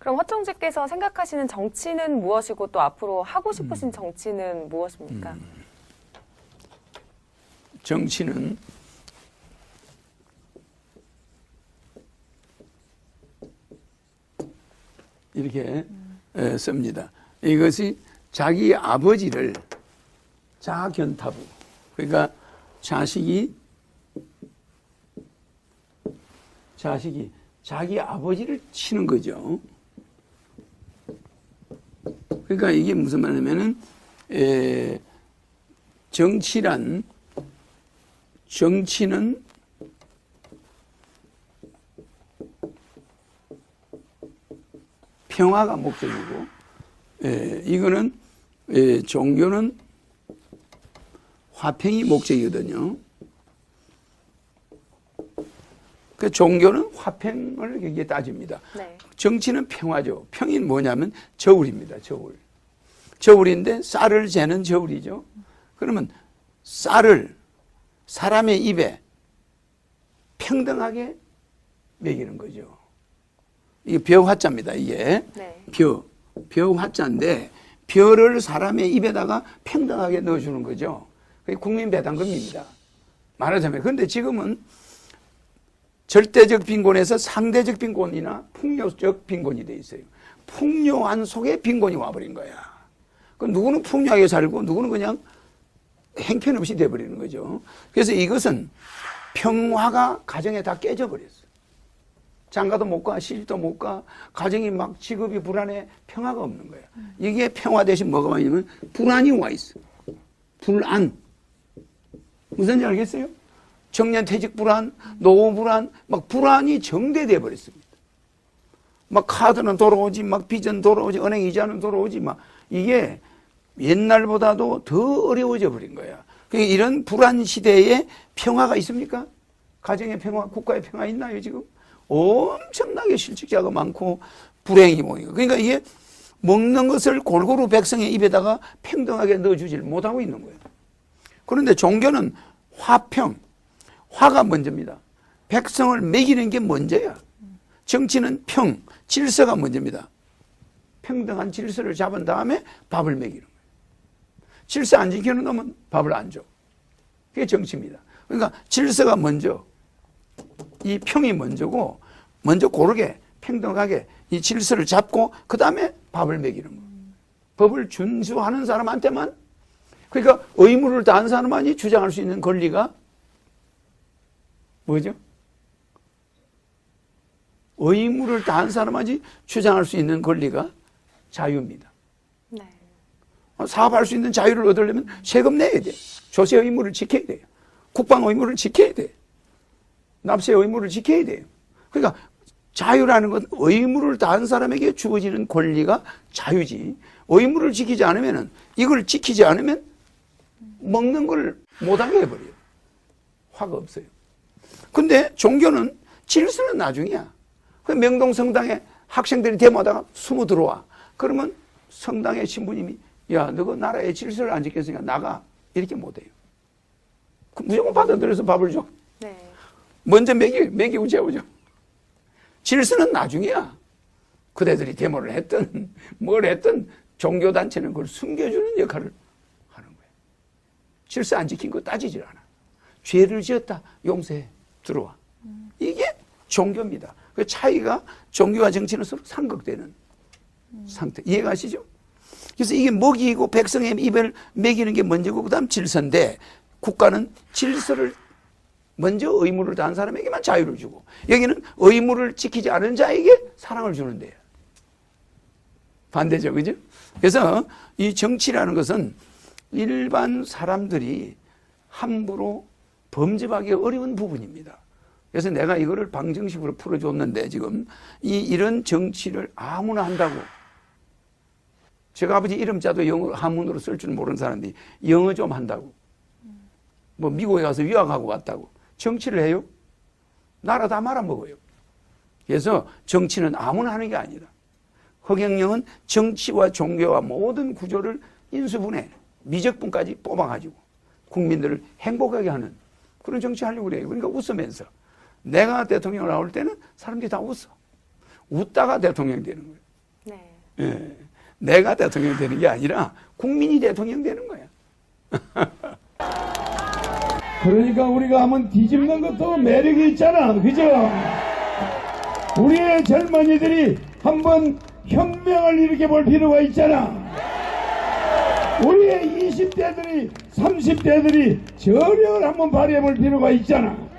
그럼 허청주께서 생각하시는 정치는 무엇이고 또 앞으로 하고 싶으신 정치는 무엇입니까? 정치는 이렇게 에, 씁니다. 이것이 자기 아버지를 자견타부 그러니까 자식이 자식이 자기 아버지를 치는 거죠. 그러니까 이게 무슨 말이냐면은 에, 정치란 정치는 평화가 목적이고, 예, 이거는 예, 종교는 화평이 목적이거든요. 그 종교는 화평을 이게 따집니다. 네. 정치는 평화죠. 평이 뭐냐면 저울입니다. 저울. 저울인데 쌀을 재는 저울이죠. 그러면 쌀을 사람의 입에 평등하게 먹이는 거죠. 이게 벼화자입니다. 이게 네. 벼 벼화자인데 벼를 사람의 입에다가 평등하게 넣어주는 거죠. 그게 국민 배당금입니다. 말하자면 그런데 지금은 절대적 빈곤에서 상대적 빈곤이나 풍요적 빈곤이 돼 있어요. 풍요한 속에 빈곤이 와버린 거야. 그 누구는 풍요하게 살고 누구는 그냥 행편없이 돼버리는 거죠. 그래서 이것은 평화가 가정에 다 깨져버렸어. 장가도 못 가, 시집도 못 가, 가정이 막 직업이 불안해, 평화가 없는 거야. 이게 평화 대신 뭐가 와 있냐면 불안이 와 있어. 불안. 무슨 지 알겠어요? 청년 퇴직 불안, 노후 불안, 막 불안이 정대돼 버렸습니다. 막 카드는 돌아오지, 막 빚은 돌아오지, 은행 이자는 돌아오지, 막 이게 옛날보다도 더 어려워져 버린 거야. 그러니까 이런 불안 시대에 평화가 있습니까? 가정의 평화, 국가의 평화 있나요, 지금? 엄청나게 실직자가 많고 불행이 모이고. 그러니까 이게 먹는 것을 골고루 백성의 입에다가 평등하게 넣어주질 못하고 있는 거예요. 그런데 종교는 화평, 화가 먼저입니다. 백성을 먹이는 게 먼저야. 정치는 평, 질서가 먼저입니다. 평등한 질서를 잡은 다음에 밥을 먹이는 거예요. 질서 안 지키는 놈은 밥을 안 줘. 그게 정치입니다. 그러니까 질서가 먼저, 이 평이 먼저고, 먼저 고르게 평등하게 이 질서를 잡고, 그 다음에 밥을 먹이는 거예요. 법을 준수하는 사람한테만, 그러니까 의무를 다한 사람만이 주장할 수 있는 권리가 뭐죠? 의무를 다한 사람만이 주장할 수 있는 권리가 자유입니다. 네. 사업할 수 있는 자유를 얻으려면 세금 내야 돼. 조세 의무를 지켜야 돼요. 국방 의무를 지켜야 돼. 납세 의무를 지켜야 돼요. 그러니까 자유라는 건 의무를 다한 사람에게 주어지는 권리가 자유지. 의무를 지키지 않으면은 이걸 지키지 않으면 먹는 걸 못하게 해버려요. 화가 없어요. 근데 종교는 질서는 나중이야. 그 명동 성당에 학생들이 데모하다가 숨어 들어와. 그러면 성당의 신부님이 야, 너가 나라의 질서를 안 지켰으니까 나가. 이렇게 못해요. 그 무조건 받아들여서 밥을 줘. 네. 먼저 먹이, 먹이고 재우죠. 질서는 나중이야. 그대들이 데모를 했든 뭘 했든 종교단체는 그걸 숨겨주는 역할을 하는 거예요. 질서 안 지킨 거 따지질 않아. 죄를 지었다. 용서해. 들어와. 이게 종교입니다. 그 차이가 종교와 정치는 서로 상극되는 상태. 이해가시죠? 그래서 이게 먹이고 백성의 입을 먹이는 게 먼저고 그다음 질서인데 국가는 질서를 먼저 의무를 다한 사람에게만 자유를 주고 여기는 의무를 지키지 않은 자에게 사랑을 주는데요. 반대죠, 그죠? 그래서 이 정치라는 것은 일반 사람들이 함부로 범접하기 어려운 부분입니다. 그래서 내가 이거를 방정식으로 풀어줬는데 지금 이 이런 정치를 아무나 한다고 제가 아버지 이름자도 영어 한문으로 쓸 줄 모르는 사람들이 영어 좀 한다고 뭐 미국에 가서 유학하고 왔다고 정치를 해요? 나라 다 말아먹어요. 그래서 정치는 아무나 하는 게 아니다. 허경영은 정치와 종교와 모든 구조를 인수분해 미적분까지 뽑아가지고 국민들을 행복하게 하는 그런 정치 하려고 그래요. 그러니까 웃으면서 내가 대통령 나올 때는 사람들이 다 웃어. 웃다가 대통령 되는 거예요. 네. 예. 내가 대통령 되는 게 아니라 국민이 대통령 되는 거야. 그러니까 우리가 한번 뒤집는 것도 매력이 있잖아. 그죠? 우리의 젊은이들이 한번 혁명을 일으켜 볼 필요가 있잖아. 우리의 20대들이, 30대들이 저력을 한번 발휘해 볼 필요가 있잖아.